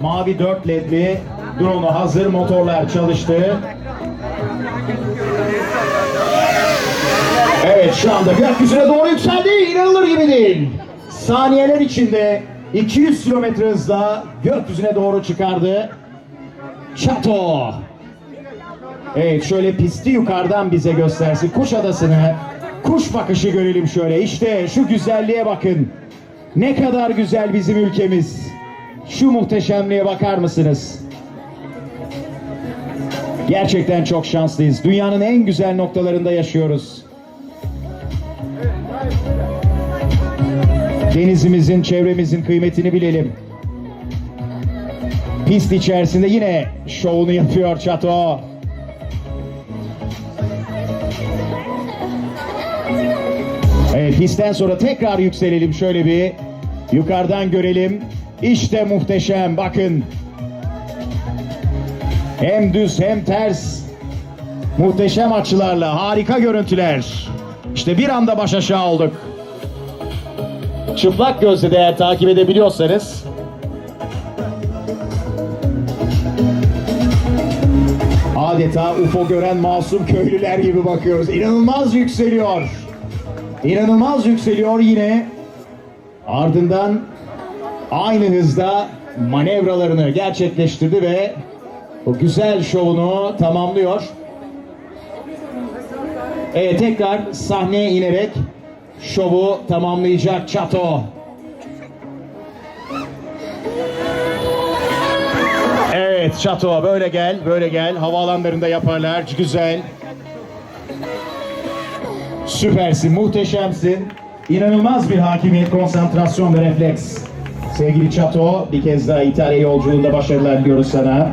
Mavi 4 ledli drone'u hazır. Motorlar çalıştı. Evet şu anda gökyüzüne doğru yükseldi. İnanılır gibi değil. Saniyeler içinde 200 kilometre hızla gökyüzüne doğru çıkardı. Çato. Evet şöyle pisti yukarıdan bize göstersin. Kuş adasını kuş bakışı görelim şöyle. İşte şu güzelliğe bakın. Ne kadar güzel bizim ülkemiz. Şu muhteşemliğe bakar mısınız? Gerçekten çok şanslıyız. Dünyanın en güzel noktalarında yaşıyoruz. Denizimizin, çevremizin kıymetini bilelim. Pist içerisinde yine şovunu yapıyor Çato. Evet pistten sonra tekrar yükselelim şöyle bir. Yukarıdan görelim. İşte muhteşem bakın. Hem düz hem ters. Muhteşem açılarla harika görüntüler. İşte bir anda baş aşağı olduk. Çıplak gözle de takip edebiliyorsanız adeta UFO gören masum köylüler gibi bakıyoruz. İnanılmaz yükseliyor. İnanılmaz yükseliyor yine. Ardından aynı hızda manevralarını gerçekleştirdi ve o güzel şovunu tamamlıyor. Evet tekrar sahneye inerek şovu tamamlayacak Çato. Evet Çato böyle gel böyle gel havaalanlarında yaparlar güzel. Süpersin muhteşemsin. İnanılmaz bir hakimiyet, konsantrasyon ve refleks. Sevgili Çato bir kez daha İtalya yolculuğunda başarılar diliyoruz sana.